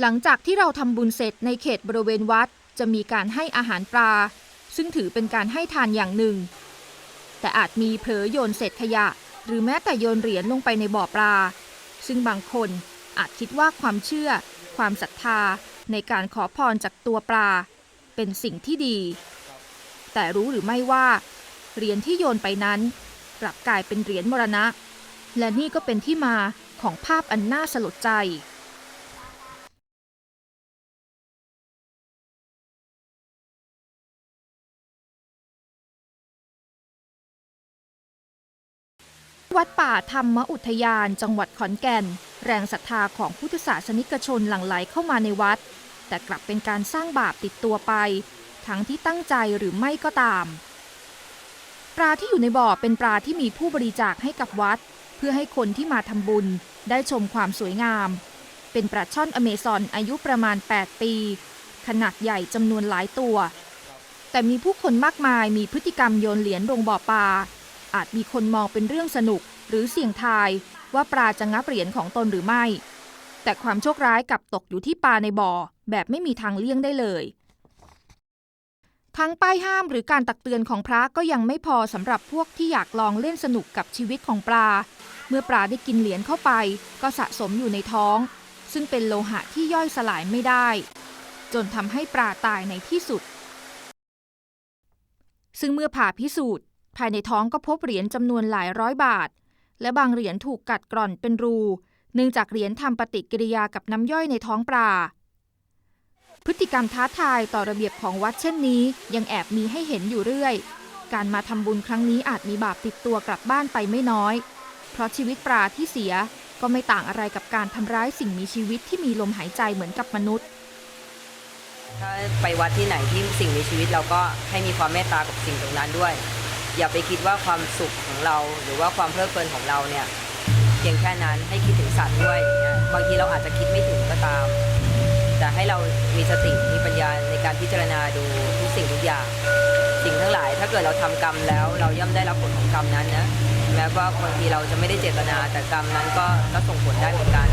หลังจากที่เราทำบุญเสร็จในเขตบริเวณวัด จะมีการให้อาหารปลา ซึ่งถือเป็นการให้ทานอย่างหนึ่ง แต่อาจมีเผลอโยนเศษขยะ หรือแม้แต่โยนเหรียญลงไปในบ่อปลา ซึ่งบางคนอาจคิดว่าความเชื่อ ความศรัทธา ในการขอพรจากตัวปลา เป็นสิ่งที่ดี แต่รู้หรือไม่ว่าเหรียญที่โยนไปนั้นกลับกลายเป็นเหรียญมรณะ และนี่ก็เป็นที่มาของภาพอันน่าสลดใจ วัดป่าธรรมอุทยานจังหวัดขอนแก่น แรงศรัทธาของพุทธศาสนิกชนหลั่งไหลเข้ามาในวัด แต่กลับเป็นการสร้างบาปติดตัวไป ทั้งที่ตั้งใจหรือไม่ก็ตาม ปลาที่อยู่ในบ่อเป็นปลาที่มีผู้บริจาคให้กับวัด เพื่อให้คนที่มาทำบุญได้ชมความสวยงาม เป็นปลาช่อนอเมซอนอายุประมาณ 8 ปี ขนาดใหญ่จำนวนหลายตัว แต่มีผู้คนมากมายมีพฤติกรรมโยนเหรียญลงบ่อปลา อาจมีคนมองเป็นเรื่องสนุก หรือเสี่ยงทายว่าปลาจะงับเหรียญของตนหรือไม่ แต่ความโชคร้ายกลับตกอยู่ที่ปลาในบ่อ แบบไม่มีทางเลี่ยงได้เลย ทั้งป้ายห้ามหรือการตักเตือนของพระก็ยังไม่พอสำหรับพวกที่อยากลองเล่นสนุกกับชีวิตของปลา เมื่อปลาได้กินเหรียญเข้าไป ก็สะสมอยู่ในท้อง ซึ่งเป็นโลหะที่ย่อยสลายไม่ได้ จนทำให้ปลาตายในที่สุด ซึ่งเมื่อผ่าพิสูจน์ ภายในท้องก็พบเหรียญจำนวนหลายร้อยบาท และบางเหรียญถูกกัดกร่อนเป็นรู เนื่องจากเหรียญทำปฏิกิริยากับน้ำย่อยในท้องปลา พฤติกรรมท้าทายต่อระเบียบของวัดเช่นนี้ ยังแอบมีให้เห็นอยู่เรื่อย การมาทำบุญครั้งนี้อาจมีบาปติดตัวกลับบ้านไปไม่น้อย เพราะชีวิตปลาที่เสียก็ไม่ต่างอะไรกับการทำร้ายสิ่งมีชีวิตที่มีลมหายใจเหมือนกับมนุษย์ถ้าไปวัดที่ไหนที่สิ่งมีชีวิตเราก็ให้มีความเมตตากับสิ่งตรงนั้นด้วย อย่าไปคิดว่าความสุขของเรา หรือว่าความเพลิดเพลินของเราเนี่ยเพียงแค่นั้นให้คิดถึงสัตว์ด้วยอย่างเงี้ยบางทีเราอาจจะคิดไม่ถึงก็ตาม แต่ให้เรามีสติมีปัญญาในการพิจารณาดูทุกสิ่งทุกอย่าง สิ่งทั้งหลาย ถ้าเกิดเราทำกรรมแล้ว เราย่อมได้รับผลของกรรมนั้นนะแม้ว่าบางทีเราจะไม่ได้เจตนาแต่กรรมนั้นก็ก็ส่งผลได้เหมือนกัน